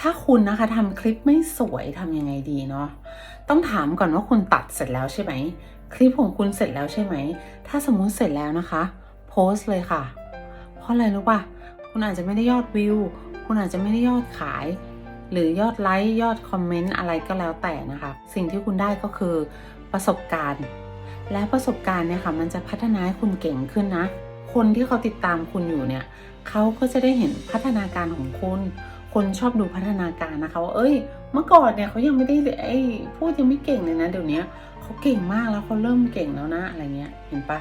ถ้าคุณนะคะทำคลิปไม่สวยทำยังไงดีเนาะต้องถามก่อนว่าคุณตัดเสร็จแล้วใช่ไหม คลิปของคุณเสร็จแล้วใช่ไหม ถ้าสมมุติเสร็จแล้วนะคะ โพสต์เลยค่ะ เพราะอะไรรู้ป่ะ คุณอาจจะไม่ได้ยอดวิว คุณอาจจะไม่ได้ยอดขาย หรือยอดไลค์ยอดคอมเมนต์อะไรก็แล้วแต่นะคะ สิ่งที่คุณได้ก็คือประสบการณ์ และประสบการณ์เนี่ยค่ะมันจะพัฒนาให้คุณเก่งขึ้นนะ คนที่เขาติดตามคุณอยู่เนี่ยเขาก็จะได้เห็นพัฒนาการของคุณ คนชอบดูพัฒนาการนะคะว่าเอ้ย เมื่อก่อนเนี่ยเขายังไม่ได้เลยไอ้พูดยังไม่เก่งเลยนะเดี๋ยวนี้เขาเก่งมากแล้วเขาเริ่มเก่งแล้วนะอะไรเงี้ยเห็นปะ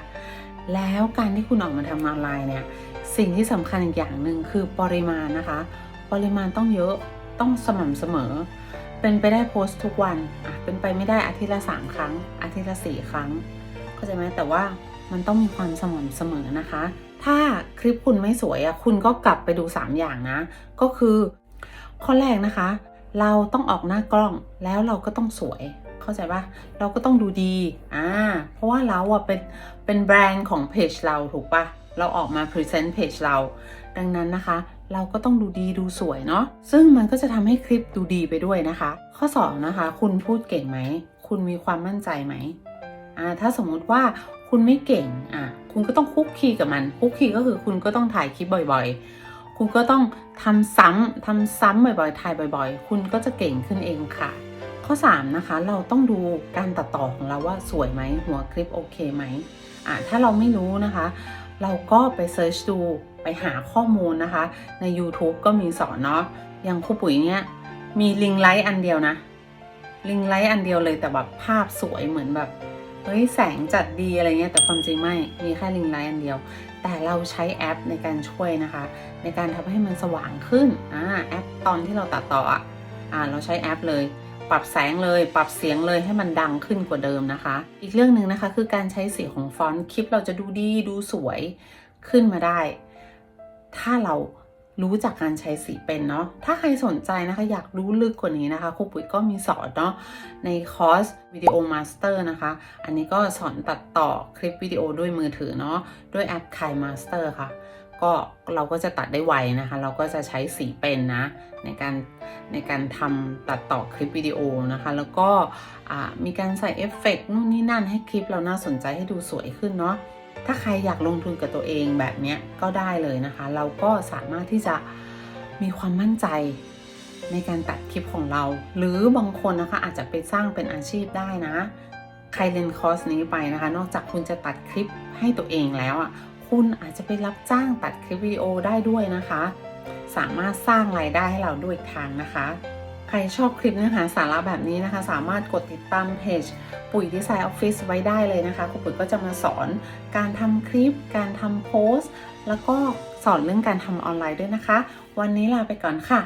แล้วการที่คุณออกมาทำออนไลน์เนี่ยสิ่งที่สำคัญอีกอย่างหนึ่งคือปริมาณนะคะ ปริมาณต้องเยอะต้องสม่ำเสมอ เป็นไปได้โพสต์ทุกวันอะเป็นไปไม่ได้อาทิตย์ละสามครั้ง อาทิตย์ละสี่ครั้งเข้าใจไหมแต่ว่ามันต้องมีความสม่ำเสมอนะคะ ถ้าคลิปคุณไม่สวยอะคุณก็กลับไปดู 3 อย่างนะ ก็คือ ข้อแรกนะคะ เราต้องออกหน้ากล้องแล้วเราก็ต้องสวยเข้าใจปะเราก็ต้องดูดีอ่าเพราะว่าเราอะเป็นเป็นแบรนด์ของเพจเราถูกปะเราออกมาพรีเซนต์เพจเรา ดังนั้นนะคะ เราก็ต้องดูดีดูสวยเนาะซึ่งมันก็จะทำให้คลิปดูดีไปด้วยนะคะ ข้อ 2 นะคะ คุณพูดเก่งไหม คุณมีความมั่นใจไหมอ่าถ้าสมมุติว่าคุณไม่เก่งอะคุณก็ต้องคุกคีกับมันคุกคีก็คือคุณก็ต้องถ่ายคลิปบ่อยๆ คุณก็ต้องทำซ้ำทำซ้ำบ่อยๆถ่ายบ่อย ๆ คุณก็จะเก่งขึ้นเองค่ะ ข้อ 3 นะคะ เราต้องดูการตัดต่อของเราว่าสวยไหมหัวคลิปโอเคไหมอะถ้าเราไม่รู้นะคะ เราก็ไปเซิร์ชดูไปหาข้อมูลนะคะ ใน YouTube ก็มีสอนเนาะอย่างครูปุ๋ยเนี้ยมีลิงไลท์อันเดียวนะ ลิงไลท์อันเดียวเลยแต่แบบภาพสวยเหมือนแบบ เฮ้ยแสงจัดดีอะไรเงี้ยแต่ความจริงไม่มีแค่ลิงไลท์อันเดียว แต่เราใช้แอปในการช่วยนะคะ ในการทำให้มันสว่างขึ้นอ่าแอปตอนที่เราตัดต่ออะอ่าเราใช้แอปเลย ปรับแสงเลยปรับเสียงเลยให้มันดังขึ้นกว่าเดิมนะคะ อีกเรื่องหนึ่งนะคะคือการใช้สีของฟอนต์คลิปเราจะดูดีดูสวยขึ้นมาได้ ถ้าเรา รู้จักการใช้สีเป็นเนาะ ถ้าใครสนใจนะคะอยากรู้ลึกกว่านี้นะคะครูปุ๋ยก็มีสอนเนาะในคอร์สวิดีโอมาสเตอร์นะคะ อันนี้ก็สอนตัดต่อคลิปวิดีโอด้วยมือถือเนาะด้วยแอป k ายมาสเตอร์ค่ะ ก็เราก็จะตัดได้ไวนะคะ เราก็จะใช้สีเป็นนะในการในการทำตัดต่อคลิปวิดีโอนะคะ แล้วก็มีการใส่เอฟเฟกต์นู่นนี่นั่นให้คลิปเราน่าสนใจให้ดูสวยขึ้นเนาะ ถ้าใครอยากลงทุนกับตัวเองแบบนี้ก็ได้เลยนะคะ เราก็สามารถที่จะมีความมั่นใจในการตัดคลิปของเรา หรือบางคนนะคะอาจจะไปสร้างเป็นอาชีพได้นะ ใครเรียนคอร์สนี้ไปนะคะ นอกจากคุณจะตัดคลิปให้ตัวเองแล้วอะคุณอาจจะไปรับจ้างตัดคลิปวิดีโอได้ด้วยนะคะ สามารถสร้างรายได้ให้เราด้วยอีกทางนะคะ ใครชอบคลิปเนื้อหาสาระแบบนี้นะคะ สามารถกดติดตามเพจปุ๋ยดีไซน์ออฟฟิศไว้ได้เลยนะคะครูปุ๋ยก็จะมาสอนการทำคลิป การทำโพสต์ แล้วก็สอนเรื่องการทำออนไลน์ด้วยนะคะ วันนี้ลาไปก่อนค่ะ